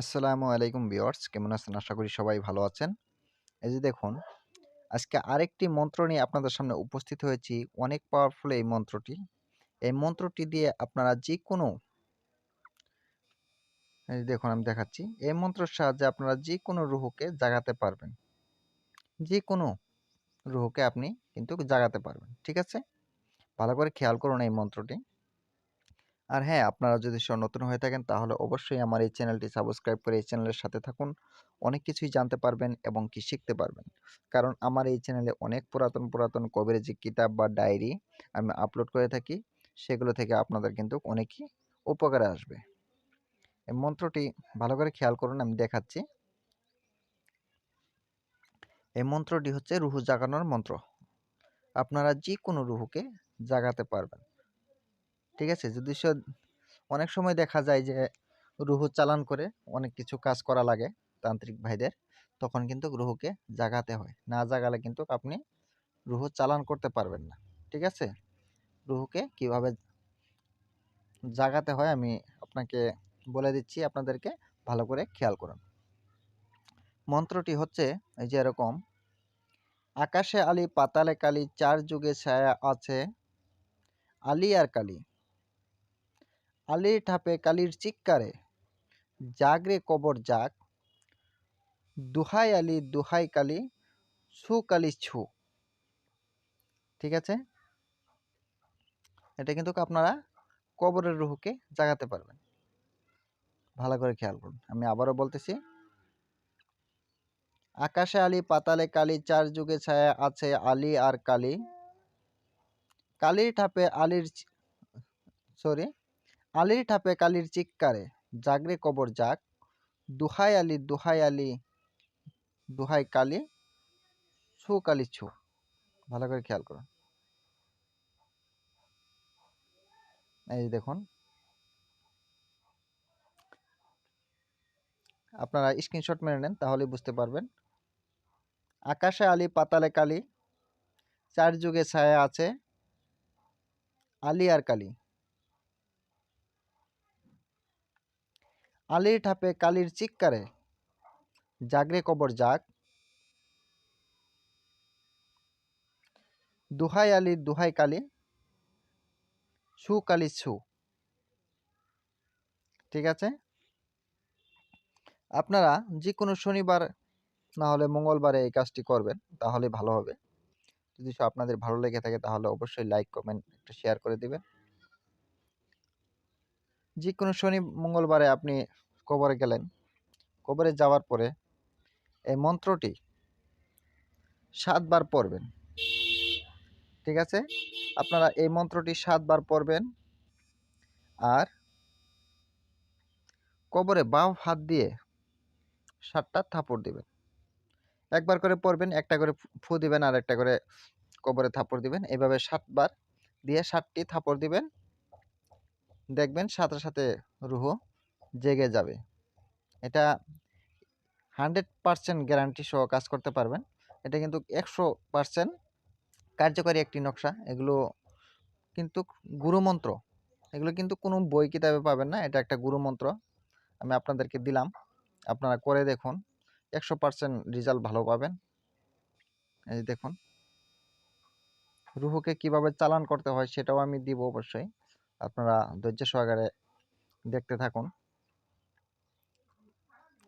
আসসালামু আলাইকুম ভিউয়ার্স, কেমন আছেন? আশা করি সবাই ভালো আছেন। এই যে দেখুন, আজকে আরেকটি মন্ত্র নিয়ে আপনাদের সামনে উপস্থিত হয়েছি। অনেক পাওয়ারফুল এই মন্ত্রটি। এই মন্ত্রটি দিয়ে আপনারা যে কোনো এই দেখুন, আমি দেখাচ্ছি। এই মন্ত্রের সাহায্যে আপনারা যে কোনো রুহুকে জাগাতে পারবেন। যে কোনো রুহুকে আপনি কিন্তু জাগাতে পারবেন। ঠিক আছে? ভালো করে খেয়াল করুন এই মন্ত্রটি। আর হ্যাঁ আপনারা যদি সব নতুন হয়ে থাকেন, তাহলে অবশ্যই আমার এই চ্যানেলটি সাবস্ক্রাইব করে এই চ্যানেলের সাথে থাকুন। অনেক কিছুই জানতে পারবেন এবং কি শিখতে পারবেন। কারণ আমার এই চ্যানেলে অনেক পুরাতন পুরাতন কবিরাজি কিতাব বা ডায়েরি আমি আপলোড করে থাকি, সেগুলো থেকে আপনাদের কিন্তু অনেকই উপকারে আসবে। এই মন্ত্রটি ভালো করে খেয়াল করুন, আমি দেখাচ্ছি। এই মন্ত্রটি হচ্ছে রুহু জাগানোর মন্ত্র আপনারা যে কোনো রুহুকে জাগাতে পারবেন। ঠিক আছে? যদি সে অনেক সময় দেখা যায় যে রুহু চালান করে অনেক কিছু কাজ করা লাগে তান্ত্রিক ভাইদের, তখন কিন্তু রুহুকে জাগাতে হয়। না জাগালে কিন্তু আপনি রুহু চালান করতে পারবেন না। ঠিক আছে? রুহুকে কীভাবে জাগাতে হয় আমি আপনাকে বলে দিচ্ছি, আপনাদেরকে ভালো করে খেয়াল করুন। মন্ত্রটি হচ্ছে এই যে এরকম, আকাশে আলী, পাতালে কালী, চার যুগে ছায়া আছে, আলী আর কালী। আলির ঠাপে কালির চিৎকারে, জাগরে কবর জাগ, দুহাই আলি, দুহাই কালি, ছু কালি, ছু। ঠিক আছে? এটা কিন্তু আপনারা কবরের রুহুকে জাগাতে পারবেন। ভালো করে খেয়াল করুন। আমি আবারও বলতেছি, আকাশে আলী, পাতালে কালি, চার যুগে ছায়া আছে আলী আর কালি। কালির ঠাপে আলির সরি আলির ঠাপে কালির চিৎকারে, জাগরে কবর জাগ দুহাই আলি দুহাই আলি, দুহাই কালি ছু কালি ছু ভালো করে খেয়াল করুন। এই দেখুন। আপনারা স্ক্রিনশট মেরে নেন তাহলে বুঝতে পারবেন। আকাশে আলি, পাতালে কালি, চার যুগে ছায়া আছে, আলি আর কালি। আলির ঠাপে কালির চিৎকারে, জাগরে কবর জাগ। দুহাই আলি, দুহাই কালি, সু কালি সু ঠিক আছে? আপনারা যে কোনো শনিবার না হলে মঙ্গলবারে এই কাজটি করবেন তাহলে ভালো হবে। যদি আপনাদের ভালো লেগে থাকে, তাহলে অবশ্যই লাইক কমেন্ট একটু শেয়ার করে দিবেন। যে কোনো শনি মঙ্গলবারে আপনি কবরে গেলেন। কবরে যাওয়ার পরে এই মন্ত্রটি সাতবার পড়বেন। ঠিক আছে? আপনারা এই মন্ত্রটি সাতবার পড়বেন আর কবরে বাম হাত দিয়ে সাতটা থাপড় দিবেন। একবার করে পড়বেন, একটা করে ফু দিবেন আর একটা করে কবরে থাপড় দিবেন। এইভাবে সাতবার দিয়ে সাতটি থাপড় দিবেন। দেখবেন সাথে সাথে রুহ জেগে যাবে। এটা হান্ড্রেড পারসেন্ট গ্যারান্টি সহ কাজ করতে পারবেন। এটা কিন্তু একশো পারসেন্ট কার্যকরী একটি নকশা। এগুলো কিন্তু গুরুমন্ত্র। এগুলো কিন্তু কোনো বই কিতাবে পাবেন না। এটা একটা গুরুমন্ত্র। আমি আপনাদেরকে দিলাম। আপনারা করে দেখুন। একশো পারসেন্ট রেজাল্ট ভালো পাবেন। এই দেখুন। রুহুকে কীভাবে চালান করতে হয় সেটাও আমি দিব অবশ্যই। আপনারা ধৈর্য সহকারে দেখতে থাকুন।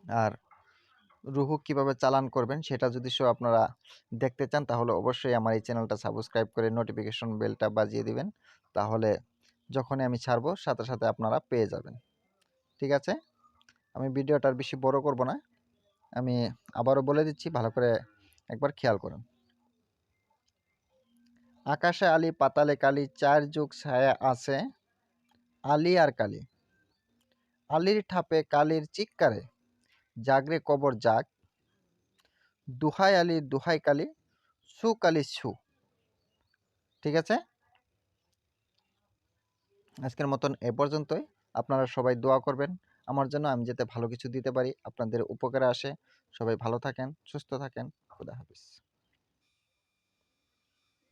আর রুহু কীভাবে চালান করবেন সেটা যদি সব আপনারা দেখতে চান, তাহলে অবশ্যই আমার এই চ্যানেলটা সাবস্ক্রাইব করে নোটিফিকেশন বেলটা বাজিয়ে দিবেন। তাহলে যখনই আমি ছাড়বো, সাথে সাথে আপনারা পেয়ে যাবেন। ঠিক আছে? আমি ভিডিওটার বেশি বড় করব না। আমি আবারও বলে দিচ্ছি, ভালো করে একবার খেয়াল করুন। আকাশে আলি, পাতালে কালি, চার যুগ ছায়া আছে। আলি আর কালি। আলির ঠাপে কালির চিৎকারে, জাগরে কবর জাগ। দুহাই আলি, দুহাই কালি, সু কালি সু। ঠিক আছে? আজকের মতন এ পর্যন্তই। আপনারা সবাই দোয়া করবেন। আমার জন্য আমি যাতে ভালো কিছু দিতে পারি, আপনাদের উপকারে আসে। সবাই ভালো থাকেন, সুস্থ থাকেন। খুদা হাফিজ।